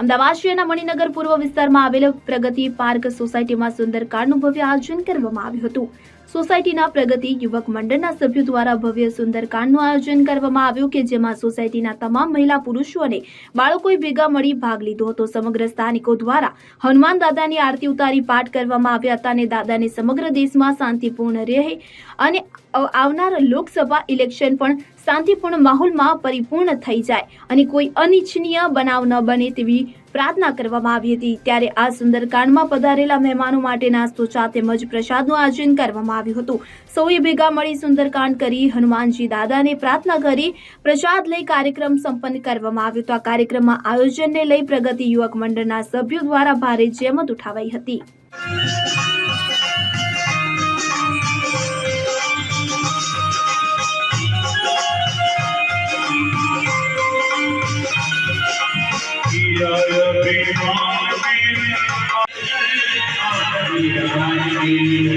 અમદાવાદ શહેરના મણિનગર પૂર્વ વિસ્તારમાં આવેલ પ્રગતિ પાર્ક સોસાયટીમાં સુંદર કારનું ભવ્ય આયોજન કરવામાં આવ્યું હતું. સોસાયટીના પ્રગતિ યુવક મંડળના સભ્યો દ્વારા ભવ્ય સુંદર કાંડનું આયોજન કરવામાં આવ્યું કે જેમાં સોસાયટીના તમામ મહિલા પુરુષો અને બાળકોએ ભેગા મળી ભાગ લીધો હતો. સમગ્ર સ્થાનિકો દ્વારા હનુમાન દાદાની આરતી ઉતારી પાઠ કરવામાં આવ્યા હતા અને દાદાને સમગ્ર દેશમાં શાંતિપૂર્ણ રહે અને આવનાર લોકસભા ઇલેક્શન પણ શાંતિપૂર્ણ માહોલમાં પરિપૂર્ણ થઈ જાય અને કોઈ અનિચ્છનીય બનાવ ન બને તેવી પ્રાર્થના કરવામાં આવી હતી. ત્યારે આ સુંદરકાંડમાં પધારેલા મહેમાનો માટે નાસ્તો ચા તેમજ પ્રસાદનું આયોજન કરવામાં આવ્યું હતું. સૌએ ભેગા મળી સુંદરકાંડ કરી હનુમાનજી દાદાને પ્રાર્થના કરી પ્રસાદ લઈ કાર્યક્રમ સંપન્ન કરવામાં આવ્યો હતો. આ કાર્યક્રમમાં આયોજનને લઈ પ્રગતિ યુવક મંડળના સભ્યો દ્વારા ભારે જહેમત ઉઠાવાઈ હતી.